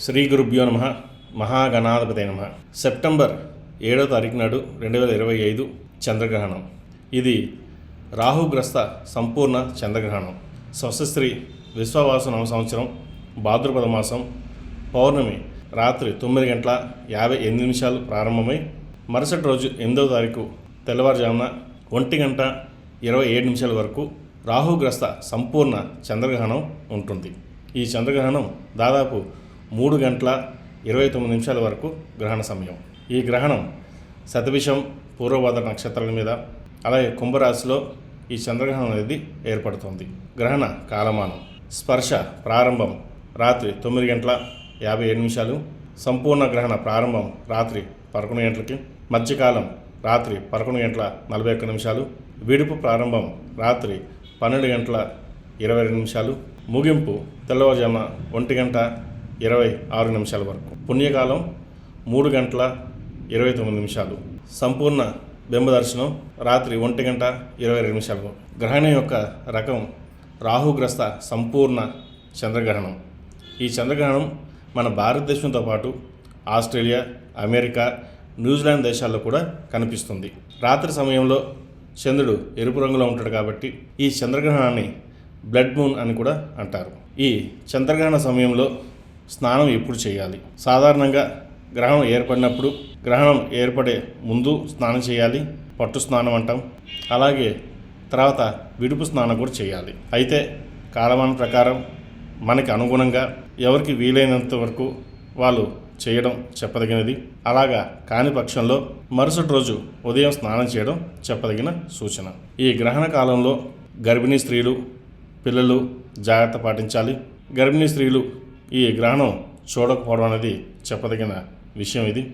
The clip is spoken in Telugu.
శ్రీ గురుభ్యో నమ మహాగణాధిపతి నమ. సెప్టెంబర్ ఏడో తారీఖు నాడు రెండు వేల ఇరవై ఐదు చంద్రగ్రహణం. ఇది రాహుగ్రస్త సంపూర్ణ చంద్రగ్రహణం. స్వశస్త్రీ విశ్వవాసు నవ సంవత్సరం భాద్రపద మాసం పౌర్ణమి రాత్రి తొమ్మిది గంటల యాభై ఎనిమిది నిమిషాలు ప్రారంభమై మరుసటి రోజు ఎనిమిదవ తారీఖు తెల్లవారుజామున ఒంటి గంట ఇరవై ఏడు నిమిషాల వరకు రాహుగ్రస్త సంపూర్ణ చంద్రగ్రహణం ఉంటుంది. ఈ చంద్రగ్రహణం దాదాపు మూడు గంటల ఇరవై తొమ్మిది నిమిషాల వరకు గ్రహణ సమయం. ఈ గ్రహణం శతభిషం పూర్వవాద నక్షత్రాల మీద అలాగే కుంభరాశిలో ఈ చంద్రగ్రహణం అనేది ఏర్పడుతుంది. గ్రహణ కాలమానం. స్పర్శ ప్రారంభం రాత్రి తొమ్మిది గంటల యాభై ఏడు నిమిషాలు. సంపూర్ణ గ్రహణ ప్రారంభం రాత్రి పదకొండు గంటలకి. మధ్యకాలం రాత్రి పదకొండు గంటల నలభై ఒక్క నిమిషాలు. విడుపు ప్రారంభం రాత్రి పన్నెండు గంటల ఇరవై రెండు నిమిషాలు. ముగింపు తెల్లవారుజామున ఒంటి గంట ఇరవై ఆరు నిమిషాల వరకు. పుణ్యకాలం మూడు గంటల ఇరవై తొమ్మిది నిమిషాలు. సంపూర్ణ బింబ దర్శనం రాత్రి ఒంటి గంట ఇరవై రెండు నిమిషాలు గ్రహణం యొక్క రకం రాహుగ్రస్త సంపూర్ణ చంద్రగ్రహణం. ఈ చంద్రగ్రహణం మన భారతదేశంతో పాటు ఆస్ట్రేలియా అమెరికా న్యూజిలాండ్ దేశాల్లో కూడా కనిపిస్తుంది. రాత్రి సమయంలో చంద్రుడు ఎరుపు రంగులో ఉంటాడు కాబట్టి ఈ చంద్రగ్రహణాన్ని బ్లడ్ మూన్ అని కూడా అంటారు. ఈ చంద్రగ్రహణ సమయంలో స్నానం ఎప్పుడు చేయాలి? సాధారణంగా గ్రహణం ఏర్పడినప్పుడు గ్రహణం ఏర్పడే ముందు స్నానం చేయాలి పట్టు స్నానం అంటాం. అలాగే తర్వాత విడుపు స్నానం కూడా చేయాలి. అయితే కాలమానం ప్రకారం మనకి అనుగుణంగా ఎవరికి వీలైనంత వరకు వాళ్ళు చేయడం చెప్పదగినది. అలాగా కాని పక్షంలో మరుసటి రోజు ఉదయం స్నానం చేయడం చెప్పదగిన సూచన. ఈ గ్రహణ కాలంలో గర్భిణీ స్త్రీలు పిల్లలు జాగ్రత్త పాటించాలి. గర్భిణీ స్త్రీలు ఈ గ్రహణం చూడకపోవడం అనేది చెప్పదగిన విషయం ఇది.